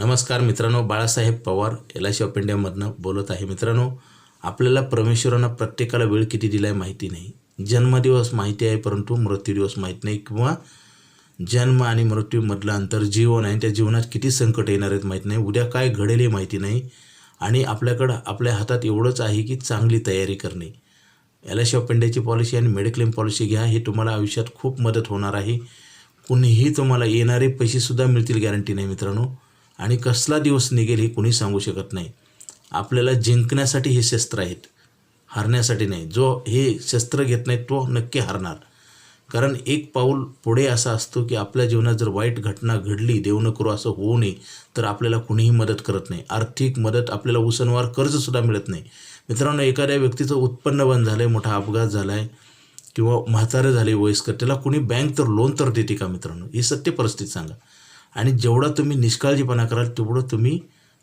नमस्कार मित्रांनो Balasaheb Pawar L I C of इंडियामधनं बोलत आहे. मित्रांनो आपल्याला परमेश्वरानं प्रत्येकाला वेळ किती दिला आहे माहिती नाही. जन्मदिवस माहिती आहे परंतु मृत्यूदिवस माहीत नाही किंवा जन्म आणि मृत्यूमधलं अंतर जीवन आहे त्या जीवनात किती संकट येणार आहेत माहीत नाही. उद्या काय घडेल हे माहिती नाही. आणि आपल्याकडं आपल्या हातात एवढंच आहे की चांगली तयारी करणे. एल आय सी ऑफ इंडियाची पॉलिसी आणि मेडिक्लेम पॉलिसी घ्या हे तुम्हाला आयुष्यात खूप मदत होणार आहे. कुणीही तुम्हाला येणारे पैसेसुद्धा मिळतील गॅरंटी नाही मित्रांनो. आणि कसला दिवस निघेल हे कुणी सांगू शकत नाही. आपल्याला जिंकण्यासाठी हे शस्त्र आहेत. हारण्यासाठी नाही. जो हे शस्त्र घेत नाही तो नक्की हरणार. कारण एक पाऊल पुढे असा असतो की आपल्या जीवनात जर वाईट घटना घडली देऊ न करू असं होऊ नये तर आपल्याला कुणीही मदत करत नाही. आर्थिक मदत आपल्याला उसनवार कर्जसुद्धा मिळत नाही. मित्रांनो एखाद्या व्यक्तीचं उत्पन्न बंद झालं आहे मोठा अपघात झाला आहे किंवा म्हातारे झाले वयस्कर त्याला कुणी बँक तर लोन तर देते का मित्रांनो? ही सत्य परिस्थिती सांगा. आणि जेवढा तुम्ही निष्काळजीपणा कराल तेवढं तुम्ही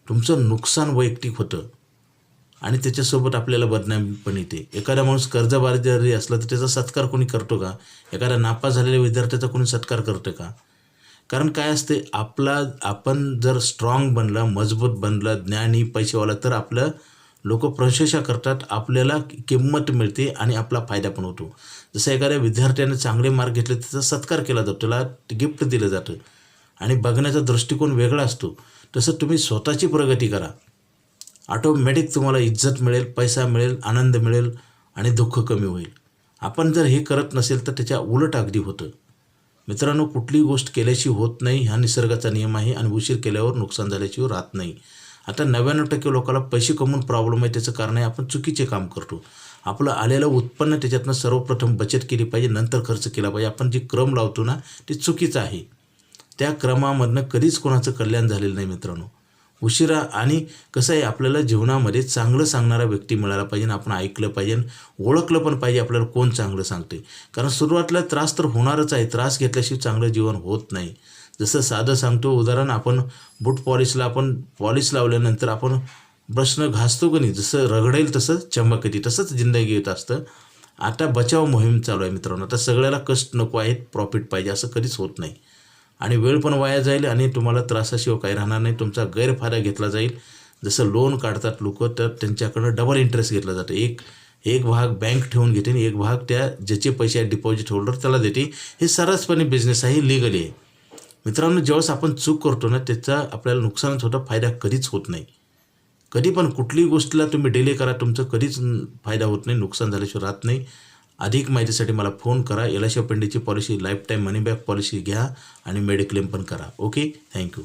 तुमचं नुकसान वैयक्तिक होतं. आणि त्याच्यासोबत आपल्याला बदनामी पण येते. एखादा माणूस कर्जबारी जरी असला तर त्याचा सत्कार कोणी करतो का? एखादा नापास झालेल्या विद्यार्थ्याचा कोणी सत्कार करतं का? कारण काय असते आपला आपण जर स्ट्रॉंग बनला मजबूत बनला ज्ञानी पैसेवाला तर आपलं लोक प्रशंसा करतात आपल्याला किंमत मिळते आणि आपला फायदा पण होतो. जसं एखाद्या विद्यार्थ्याने चांगले मार्क घेतले त्याचा सत्कार केला जातो त्याला गिफ्ट दिलं जातं. आणि बघण्याचा दृष्टिकोन वेगळा असतो. तसं तुम्ही स्वतःची प्रगती करा. ऑटोमॅटिक तुम्हाला इज्जत मिळेल पैसा मिळेल आनंद मिळेल आणि दुःख कमी होईल. आपण जर हे करत नसेल तर त्याच्या उलट अगदी होतं. मित्रांनो कुठलीही गोष्ट केल्याशी होत नाही हा निसर्गाचा नियम आहे आणि उशीर केल्यावर नुकसान झाल्याशिवाय राहत नाही. आता नव्याण्णव टक्के लोकांना पैसे कमवून प्रॉब्लेम आहे त्याचं कारण आहे आपण चुकीचे काम करतो. आपलं आलेलं उत्पन्न त्याच्यातनं सर्वप्रथम बचत केली पाहिजे नंतर खर्च केला पाहिजे. आपण जे क्रम लावतो ना ते चुकीचं आहे. त्या क्रमामधनं कधीच कोणाचं कल्याण झालेलं नाही मित्रांनो. उशिरा आणि कसं आहे आपल्याला जीवनामध्ये चांगलं सांगणारा व्यक्ती मिळाला पाहिजे आपण ऐकलं पाहिजे ओळखलं पण पाहिजे आपल्याला कोण चांगलं सांगते कारण सुरुवातीला त्रास तर होणारच आहे त्रास घेतल्याशिवाय चांगलं जीवन होत नाही. जसं साधं सांगतो उदाहरण आपण बूट पॉलिशला आपण पॉलिश लावल्यानंतर आपण ब्रशनं घासतो की नाही जसं रगडेल तसं चमक येते तसंच जिंदगी येत असतं. आता बचाव मोहीम चालू आहे मित्रांनो. आता सगळ्याला कष्ट नको आहेत प्रॉफिट पाहिजे असं कधीच होत नाही. आणि वेळ पण वाया जाईल आणि तुम्हाला त्रासाशिवाय काही राहणार नाही. तुमचा गैरफायदा घेतला जाईल. जसं लोन काढतात लोक तर त्यांच्याकडनं डबल इंटरेस्ट घेतला जातो. एक एक भाग बँक ठेवून घेते आणि एक भाग त्या ज्याचे पैसे आहेत डिपॉझिट होल्डर त्याला देते. हे सरसपणे बिझनेस आहे लिगली आहे. मित्रांनो ज्यावेळेस आपण चूक करतो ना त्याचा आपल्याला नुकसानच होतं फायदा कधीच होत नाही. कधी पण कुठलीही गोष्टीला तुम्ही डिले करा तुमचं कधीच फायदा होत नाही नुकसान झाल्याशिवाय राहत नाही. अधिक माहितीसाठी मला फोन करा. L I C policy life time money back policy घ्या आणि मेडिक्लेम पण करा. Okay thank you